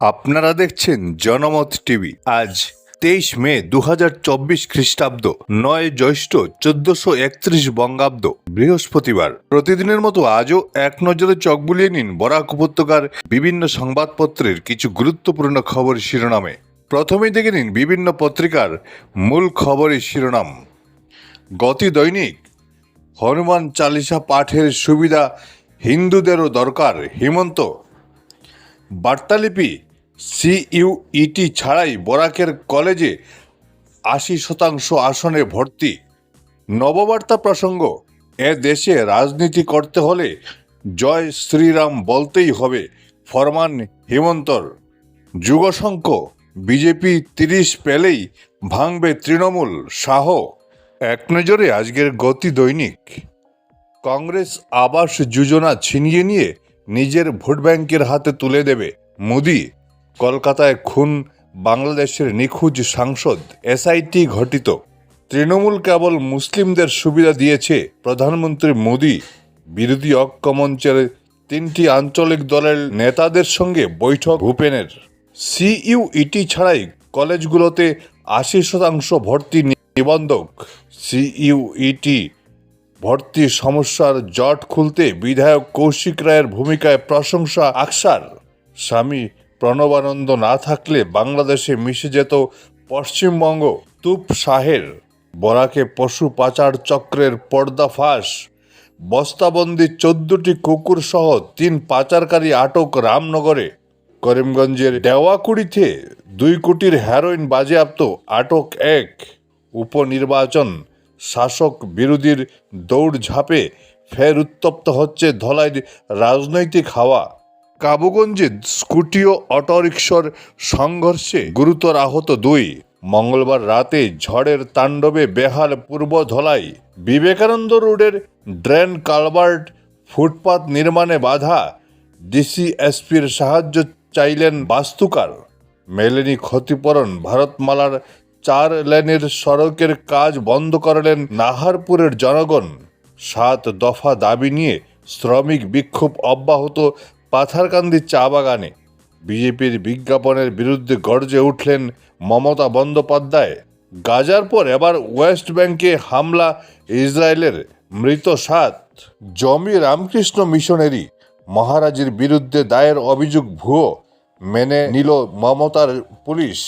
আপনারা দেখছেন জনমত টিভি। আজ তেইশ মে দু হাজার চব্বিশ খ্রিস্টাব্দ, নয় জ্যৈষ্ঠ চোদ্দশো একত্রিশ বঙ্গাব্দ, বৃহস্পতিবার। প্রতিদিনের মতো আজও এক নজরে চোখ বুলিয়ে নিন বরাক উপত্যকার বিভিন্ন সংবাদপত্রের কিছু গুরুত্বপূর্ণ খবর শিরোনামে। প্রথমেই দেখে নিন বিভিন্ন পত্রিকার মূল খবরের শিরোনাম। গতি দৈনিক, হনুমান চালিসা পাঠের সুবিধা হিন্দুদেরও দরকার, হিমন্ত। বার্তালিপি সিইউইটি ছাড়াই বরাকের কলেজে আশি শতাংশ আসনে ভর্তি। নববার্তা প্রসঙ্গ, এ দেশে রাজনীতি করতে হলে জয় শ্রীরাম বলতেই হবে, ফরমান হিমন্তর। যুগশঙ্ক, বিজেপি তিরিশ পেলেই ভাঙবে তৃণমূল, শাহ। এক নজরে আজকের গতি দৈনিক। কংগ্রেস আবাস যোজনা ছিনিয়ে নিয়ে নিজের ভোট ব্যাংকের হাতে তুলে দেবে মোদি। কলকাতায় খুন বাংলাদেশের নিখোঁজ সাংসদ এসআইটি ঘটিত। তৃণমূল কেবল মুসলিমদের সুবিধা দিয়েছে, প্রধানমন্ত্রী মোদি বিরোধী ঐক্যমঞ্চের তিনটি আঞ্চলিক দলের নেতাদের সঙ্গে বৈঠক ভূপেনের। সিইউইটি ছাড়াই কলেজগুলোতে আশি শতাংশ ভর্তি নিবন্ধক। সিইউইটি ভর্তি সমস্যার জট খুলতে বিধায়ক কৌশিক রায়ের ভূমিকায় প্রশংসা, আকসার স্বামী প্রণবানন্দ না থাকলে বাংলাদেশে মিশে যেত পশ্চিমবঙ্গ। তুপ শাহের বরাকে পশু পাচার চক্রের পর্দাফাঁস বস্তাবন্দি চোদ্দটি কুকুর সহ তিন পাচারকারী আটক রামনগরে। করিমগঞ্জের দেওয়াকুড়িতে দুই কোটির হেরোইন বাজেয়াপ্ত আটক এক। উপনির্বাচন শাসক বিরোধীর দৌড়ঝাঁপে ফের উত্তপ্ত হচ্ছে ধলাইয়ের রাজনৈতিক হাওয়া। কাবুগঞ্জে স্কুটি ও অটোরিকশার সংঘর্ষে গুরুতর আহত দুই। মঙ্গলবার রাতে ঝড়ের তাণ্ডবে বেহাল পূর্ব ধলাই বিবেকানন্দ রোডের ড্রেন কালভার্ট ফুটপাত নির্মাণে বাধা। ডিসি ডিসিএসপির সাহায্য চাইলেন বাস্তুকার। মেলেনি ক্ষতিপূরণ ভারতমালার চার লেনের সড়কের কাজ বন্ধ করলেন নাহারপুরের জনগণ। সাত দফা দাবি নিয়ে শ্রমিক বিক্ষোভ অব্যাহত পাথারকান্দি চা বাগানে বিজেপির বিজ্ঞাপনের বিরুদ্ধে গর্জে উঠলেন মমতা বন্দ্যোপাধ্যায়। গাজার পর এবার ওয়েস্ট ব্যাংকে হামলা, ইসরায়েলের মৃত সাত। জমি রামকৃষ্ণ মিশনেরই মহারাজের বিরুদ্ধে দায়ের অভিযোগ ভুয়ো মেনে নিল মমতার পুলিশ।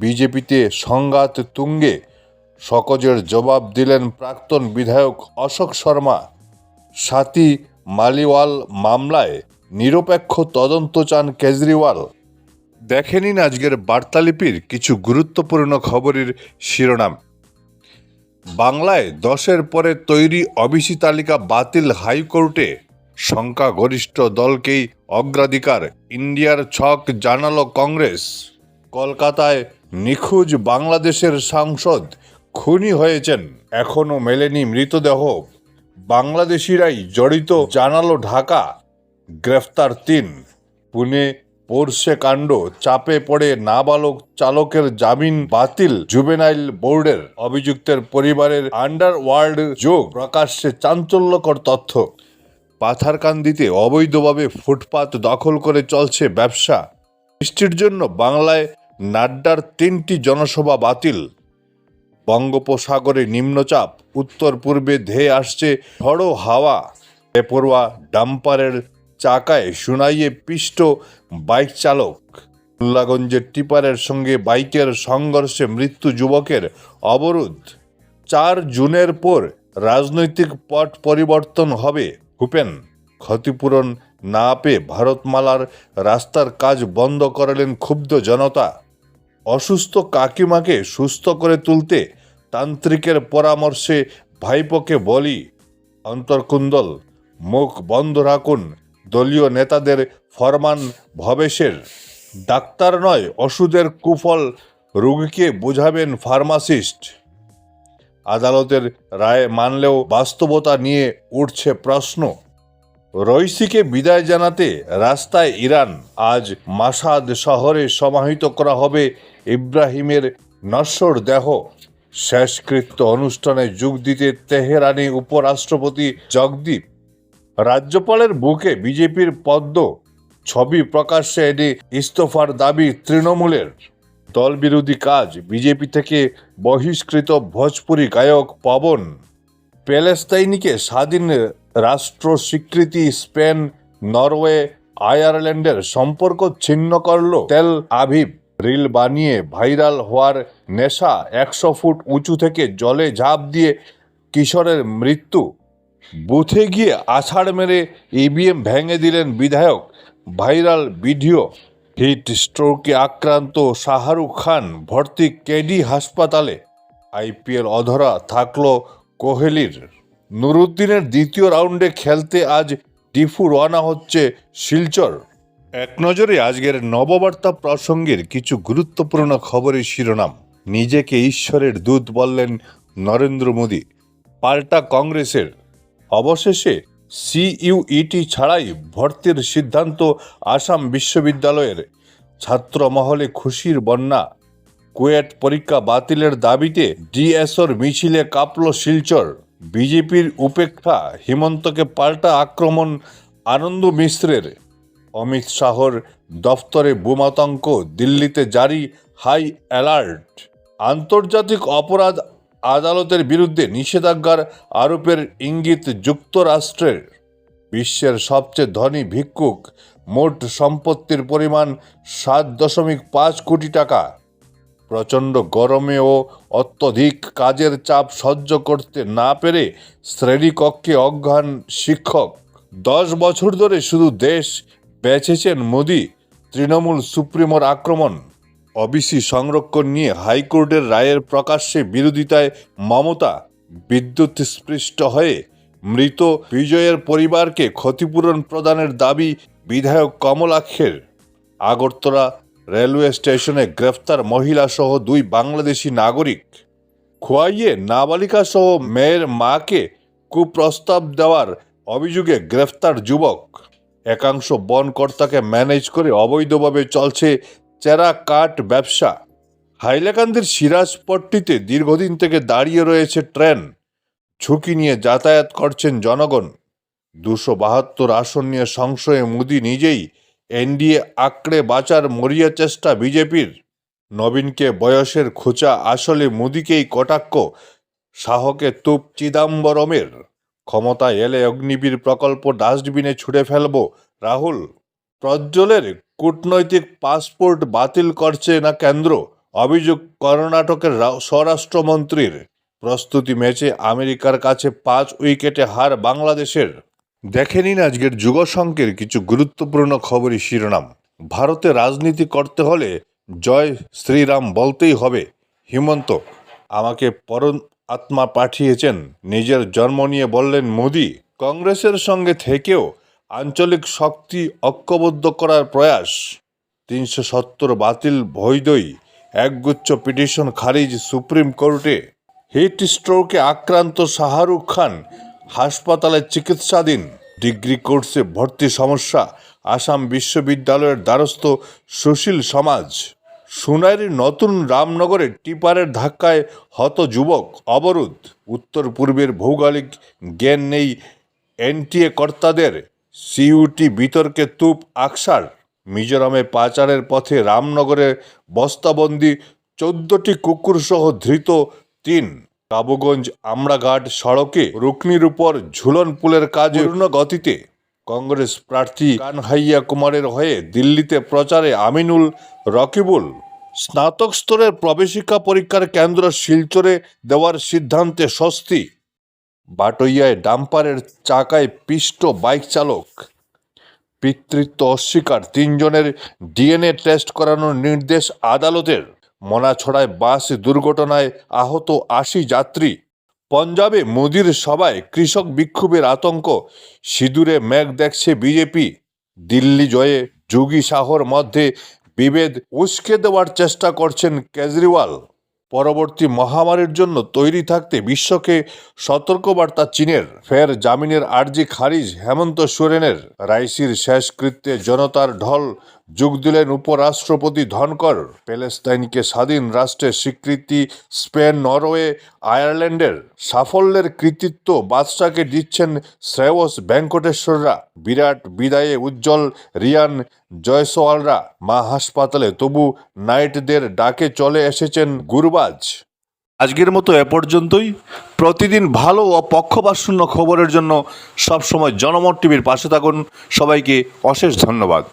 বিজেপিতে সংঘাত তুঙ্গে সকজের জবাব দিলেন প্রাক্তন বিধায়ক অশোক শর্মা। সাথী মালিওয়াল মামলায় নিরপেক্ষ তদন্ত চান কেজরিওয়াল। দেখে নিন আজকের বার্তালিপির কিছু গুরুত্বপূর্ণ খবরের শিরোনাম। বাংলায় দশের পরে তৈরি অবিসি তালিকা বাতিল হাইকোর্টে সংখ্যাগরিষ্ঠ দলকেই অগ্রাধিকার, ইন্ডিয়ার ছক জানালো কংগ্রেস। কলকাতায় নিখোঁজ বাংলাদেশের সাংসদ খুনি হয়েছেন এখনও মেলেনি মৃতদেহ। বাংলাদেশিরাই জড়িত, জানালো ঢাকা। গ্রেফতার তিন। পুনে পোরশে কাণ্ড। চাপে পড়ে নাবালক চালকের জামিন বাতিল জুবেনাইল বোর্ডের। অভিযুক্তের পরিবারের আন্ডারওয়ার্ল্ড যোগ। প্রকাশ্যে চাঞ্চল্যকর তথ্য। পাথারকান্দিতে অবৈধভাবে ফুটপাত দখল করে চলছে ব্যবসা। বৃষ্টির জন্য বাংলায় নাড্ডার তিনটি জনসভা বাতিল। বঙ্গোপসাগরে নিম্নচাপ। উত্তর পূর্বে ধেয়ে আসছে ঝড়ো হাওয়া। বেপরোয়া ডাম্পারের চাকায় শুনাইয়ে পিষ্ট বাইক চালক। খুলনাগঞ্জের টিপারের সঙ্গে বাইকের সংঘর্ষে মৃত্যু যুবকের অবরোধ। চার জুনের পর রাজনৈতিক পট পরিবর্তন হবে ভূপেন ক্ষতিপূরণ না পেয়ে ভারতমালার রাস্তার কাজ বন্ধ করালেন ক্ষুব্ধ জনতা। অসুস্থ কাকিমাকে সুস্থ করে তুলতে তান্ত্রিকের পরামর্শে ভাইপোকে বলি। অন্তর্কুন্দল, মুখ বন্ধ রাখুন দলীয় নেতাদের ফরমান ভবেশের। ডাক্তার নয়, ওষুধের কুফল রোগীকে বোঝাবেন ফার্মাসিস্ট। আদালতের রায় মানলেও বাস্তবতা নিয়ে উঠছে প্রশ্ন। রইসিকে বিদায় জানাতে রাস্তায় ইরান। আজ মাসাদ শহরে সমাহিত করা হবে ইব্রাহিমের নশ্বর দেহ। শেষকৃত্য অনুষ্ঠানে যোগ দিতে তেহরানি উপরাষ্ট্রপতি জগদীপ রাজ্যপালের বুকে বিজেপির পদ্ম ছবি প্রকাশ্যে এনে ইস্তফার দাবি তৃণমূলের। দল বিরোধী কাজ, বিজেপি থেকে বহিষ্কৃত ভোজপুরি গায়ক পবন। প্যালেস্তাইনিকে স্বাধীন রাষ্ট্র স্বীকৃতি স্পেন, নরওয়ে, আয়ারল্যান্ডের সম্পর্ক ছিন্ন করল তেল আভিভ রিল বানিয়ে ভাইরাল হওয়ার নেশা একশো ফুট উঁচু থেকে জলে ঝাঁপ দিয়ে কিশোরের মৃত্যু। বুথে গিয়ে আছাড় মেরে ইভিএম ভেঙে দিলেন বিধায়ক। ভাইরাল ভিডিও হিট স্ট্রোকে আক্রান্ত শাহরুখ খান ভর্তি কেডি হাসপাতালে। আইপিএল অধরা থাকল কোহলির। নুরুদ্দিনের দ্বিতীয় রাউন্ডে খেলতে আজ ডিফু রওনা হচ্ছে শিলচর। এক নজরে আজকের নববার্তা প্রসঙ্গের কিছু গুরুত্বপূর্ণ খবরের শিরোনাম। নিজেকে ঈশ্বরের দূত বললেন নরেন্দ্র মোদী। পাল্টা কংগ্রেসের অবশেষে সিইউইটি ছাড়াই ভর্তির সিদ্ধান্ত আসাম বিশ্ববিদ্যালয়ের ছাত্র মহলে খুশির বন্যা। কুয়েট পরীক্ষা বাতিলের দাবিতে ডিএসওর মিছিলে কাঁপল শিলচর। বিজেপির উপেক্ষা হিমন্তকে পাল্টা আক্রমণ আনন্দ মিশ্রের। অমিত শাহর দফতরে বোমাতঙ্ক, দিল্লিতে জারি, হাই অ্যালার্ট। আন্তর্জাতিক অপরাধ আদালতের বিরুদ্ধে নিষেধাজ্ঞার আরোপের ইঙ্গিত যুক্তরাষ্ট্রের। বিশ্বের সবচেয়ে ধনী ভিক্ষুক, মোট সম্পত্তির পরিমাণ সাত দশমিক পাঁচ কোটি টাকা। প্রচণ্ড গরমে ও অত্যধিক কাজের চাপ সহ্য করতে না পেরে শ্রেণীকক্ষে অজ্ঞান শিক্ষক। দশ বছর ধরে শুধু দেশ বেঁচেছেন মোদি, তৃণমূল সুপ্রিমোর আক্রমণ। অবিসি সংরক্ষণ নিয়ে হাইকোর্টের রায়ের প্রকাশ্যে বিরোধিতায় মমতা বিদ্যুৎ স্পৃষ্ট হয়ে মৃত বিজয়ের পরিবারকে ক্ষতিপূরণ প্রদানের দাবি বিধায়ক কমলাক্ষের আগরতলা রেলওয়ে স্টেশনে গ্রেফতার মহিলা সহ দুই বাংলাদেশি নাগরিক। খোয়াইয়ে নাবালিকা সহ মেয়ের মাকে কুপ্রস্তাব দেওয়ার অভিযোগে গ্রেফতার যুবক। একাংশ বনকর্তাকে ম্যানেজ করে অবৈধভাবে চলছে চেরা কাঠ ব্যবসা। হাইলাকান্দির সিরাজপট্টিতে দীর্ঘদিন থেকে দাঁড়িয়ে রয়েছে ট্রেন। ঝুঁকি নিয়ে যাতায়াত করছেন জনগণ। দুশো বাহাত্তর আসন নিয়ে সংশয়ে মোদি নিজেই এনডিএ আঁকড়ে বাঁচার মরিয়া চেষ্টা বিজেপির। নবীনকে বয়সের খোঁচা, আসলে মোদিকেই কটাক্ষ, শাহকে তুপ চিদাম্বরমের। ক্ষমতা এলে অগ্নিবীর প্রকল্প ডাস্টবিনে ছুড়ে ফেলব, রাহুল প্রজ্জ্বলের কূটনৈতিক পাসপোর্ট বাতিল করছে না কেন্দ্র? অভিযোগ, কর্ণাটকের স্বরাষ্ট্রমন্ত্রীর। প্রস্তুতি ম্যাচে আমেরিকার কাছে পাঁচ উইকেটে হার বাংলাদেশের। দেখে নিন আজকের যুগসংকের কিছু গুরুত্বপূর্ণ খবরই শিরোনাম। ভারতে রাজনীতি করতে হলে জয় শ্রীরাম বলতেই হবে। হিমন্ত, আমাকে পরম আত্মা পাঠিয়েছেন, নিজের জন্ম নিয়ে বললেন মোদি। কংগ্রেসের সঙ্গে থেকেও আঞ্চলিক শক্তি ঐক্যবদ্ধ করার প্রয়াস। তিনশো সত্তর বাতিল বৈধই একগুচ্ছ পিটিশন খারিজ সুপ্রিম কোর্টে। হিট স্ট্রোকে আক্রান্ত শাহরুখ খান হাসপাতালে চিকিৎসাধীন। ডিগ্রি কোর্সে ভর্তি সমস্যা আসাম বিশ্ববিদ্যালয়ের দ্বারস্থ সুশীল সমাজ। সুনাইয়ের নতুন রামনগরে টিপারের ধাক্কায় হত যুবক অবরোধ। উত্তর পূর্বের ভৌগোলিক জ্ঞান নেই এনটিএ কর্তাদের। সিইউটি বিতর্কে তুপ আকসার। মিজোরামে পাচারের পথে রামনগরে বস্তাবন্দি চোদ্দটি কুকুরসহ ধৃত তিন। কাবুগঞ্জ আমরাঘাট সড়কে রুকনির উপর ঝুলন পুলের কাজ গতিতে। কংগ্রেস প্রার্থী কানহাইয়া কুমারের হয়ে দিল্লিতে প্রচারে আমিনুল রকিবুল। স্নাতক স্তরের প্রবেশিকা পরীক্ষার কেন্দ্র শিলচরে দেওয়ার সিদ্ধান্তে স্বস্তি। বাটইয়ায় ডাম্পারের চাকায় পিষ্ট বাইক চালক। পিতৃত্ব অস্বীকার, তিনজনের ডিএনএ টেস্ট করানোর নির্দেশ আদালতের। মনাছড়ায় বাস দুর্ঘটনায় আহত আশি যাত্রী। পঞ্জাবে মোদির সভায় কৃষক বিক্ষোভের আতঙ্ক, সিঁদুরে মেঘ দেখছে বিজেপি। দিল্লি জয়ে যোগী শাহর মধ্যে বিভেদ, উস্কে দেওয়ার চেষ্টা করছেন কেজরিওয়াল। পরবর্তী মহামারীর জন্য তৈরি থাকতে বিশ্বকে সতর্কবার্তা চীনের। ফের জামিনের আর্জি খারিজ হেমন্ত সোরেনের। রাইসির শেষকৃত্যে জনতার ঢল যোগ দিলেন উপরাষ্ট্রপতি ধনকর। প্যালেস্তাইনকে স্বাধীন রাষ্ট্রের স্বীকৃতি, স্পেন, নরওয়ে, আয়ারল্যান্ডের সাফল্যের কৃতিত্ব বাদশাকে দিচ্ছেন শ্রেয়স ভেঙ্কটেশ্বররা। বিরাট বিদায়ে উজ্জ্বল রিয়ান জয়সওয়ালরা মা হাসপাতালে, তবু নাইটদের ডাকে চলে এসেছেন গুরবাজ। আজকের মতো এ পর্যন্তই। প্রতিদিন ভালো ও পক্ষপাতশূন্য খবরের জন্য সবসময় জনমত টিভির পাশে থাকুন। সবাইকে অশেষ ধন্যবাদ।